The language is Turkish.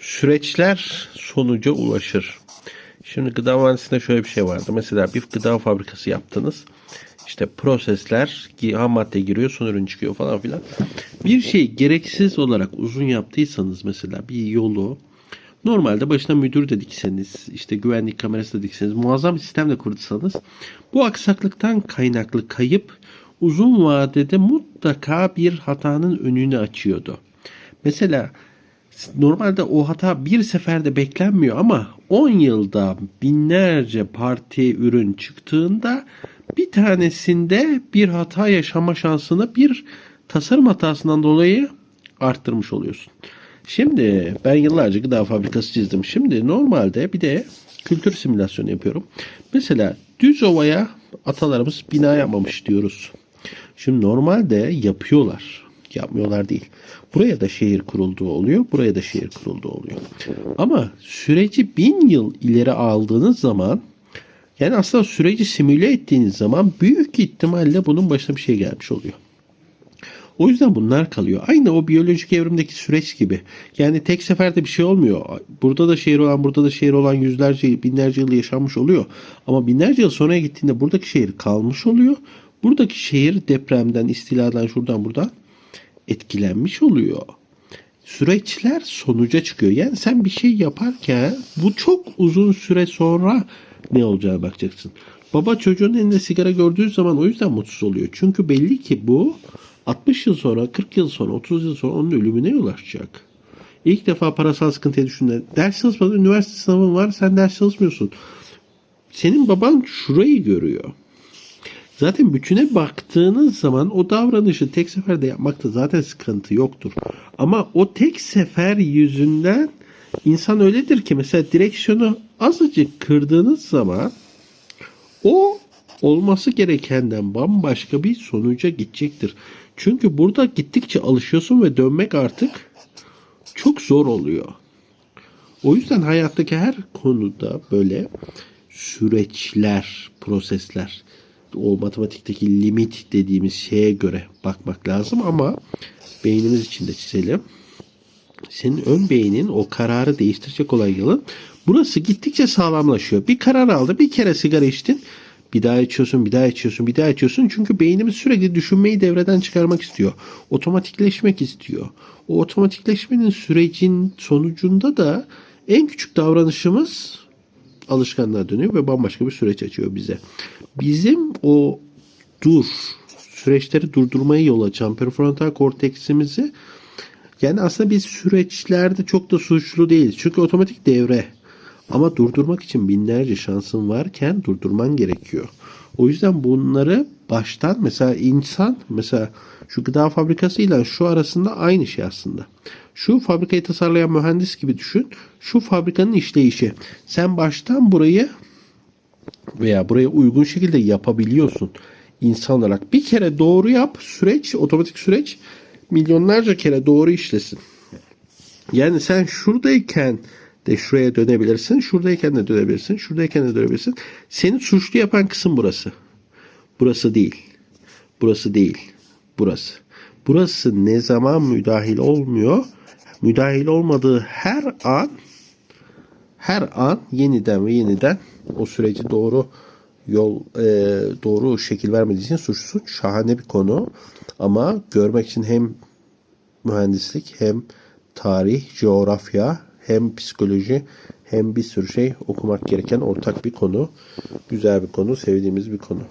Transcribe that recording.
Süreçler sonuca ulaşır. Şimdi gıda mühendisliğinde şöyle bir şey vardı. Mesela bir gıda fabrikası yaptınız. İşte prosesler, ham madde giriyor, son ürün çıkıyor falan filan. Bir şey gereksiz olarak uzun yaptıysanız mesela bir yolu normalde başına müdür de dikseniz, işte güvenlik kamerası da dikseniz, muazzam bir sistemle kurutsanız bu aksaklıktan kaynaklı kayıp uzun vadede mutlaka bir hatanın önünü açıyordu. Mesela normalde o hata bir seferde beklenmiyor ama 10 yılda binlerce parti ürün çıktığında bir tanesinde bir hata yaşama şansını bir tasarım hatasından dolayı arttırmış oluyorsun. Şimdi ben yıllarca gıda fabrikası çizdim. Şimdi normalde bir de kültür simülasyonu yapıyorum. Mesela düz ovaya atalarımız bina yapmamış diyoruz. Şimdi normalde yapıyorlar. Yapmıyorlar değil. Buraya da şehir kurulduğu oluyor. Buraya da şehir kurulduğu oluyor. Ama süreci bin yıl ileri aldığınız zaman yani aslında süreci simüle ettiğiniz zaman büyük ihtimalle bunun başına bir şey gelmiş oluyor. O yüzden bunlar kalıyor. Aynı o biyolojik evrimdeki süreç gibi. Yani tek seferde bir şey olmuyor. Burada da şehir olan, burada da şehir olan yüzlerce, binlerce yıl yaşanmış oluyor. Ama binlerce yıl sonraya gittiğinde buradaki şehir kalmış oluyor. Buradaki şehir depremden, istiladan, şuradan buradan etkilenmiş oluyor. Süreçler sonuca çıkıyor. Yani sen bir şey yaparken bu çok uzun süre sonra ne olacağına bakacaksın. Baba çocuğun elinde sigara gördüğü zaman o yüzden mutsuz oluyor. Çünkü belli ki bu 60 yıl sonra, 40 yıl sonra, 30 yıl sonra onun ölümüne yol açacak. İlk defa parasal sıkıntıya düşündüğünde ders çalışmadan üniversite sınavın var sen ders çalışmıyorsun. Senin baban şurayı görüyor. Zaten bütüne baktığınız zaman o davranışı tek seferde yapmakta zaten sıkıntı yoktur. Ama o tek sefer yüzünden insan öyledir ki mesela direksiyonu azıcık kırdığınız zaman o olması gerekenden bambaşka bir sonuca gidecektir. Çünkü burada gittikçe alışıyorsun ve dönmek artık çok zor oluyor. O yüzden hayattaki her konuda böyle süreçler, prosesler, o matematikteki limit dediğimiz şeye göre bakmak lazım ama beynimiz içinde çizelim. Senin ön beynin o kararı değiştirecek olan yılın burası gittikçe sağlamlaşıyor. Bir karar aldı, bir kere sigara içtin, bir daha içiyorsun, bir daha içiyorsun, bir daha içiyorsun. Çünkü beynimiz sürekli düşünmeyi devreden çıkarmak istiyor. Otomatikleşmek istiyor. O otomatikleşmenin sürecin sonucunda da en küçük davranışımız alışkanlığa dönüyor ve bambaşka bir süreç açıyor bize. Bizim o dur, süreçleri durdurmaya yol açan prefrontal korteksimizi yani aslında biz süreçlerde çok da suçlu değiliz. Çünkü otomatik devre. Ama durdurmak için binlerce şansın varken durdurman gerekiyor. O yüzden bunları baştan mesela insan mesela şu gıda fabrikasıyla şu arasında aynı şey aslında. Şu fabrikayı tasarlayan mühendis gibi düşün. Şu fabrikanın işleyişi. Sen baştan burayı veya buraya uygun şekilde yapabiliyorsun. İnsan olarak bir kere doğru yap süreç otomatik süreç milyonlarca kere doğru işlesin. Yani sen şuradayken de şuraya dönebilirsin. Şuradayken de dönebilirsin. Şuradayken de dönebilirsin. Seni suçlu yapan kısım burası. Burası değil. Burası değil. Burası. Burası ne zaman müdahil olmuyor? Müdahil olmadığı her an her an yeniden ve yeniden o süreci doğru yol e, doğru şekil vermediği için suçlusun. Şahane bir konu. Ama görmek için hem mühendislik hem tarih, coğrafya hem psikoloji hem bir sürü şey okumak gereken ortak bir konu. Güzel bir konu, sevdiğimiz bir konu.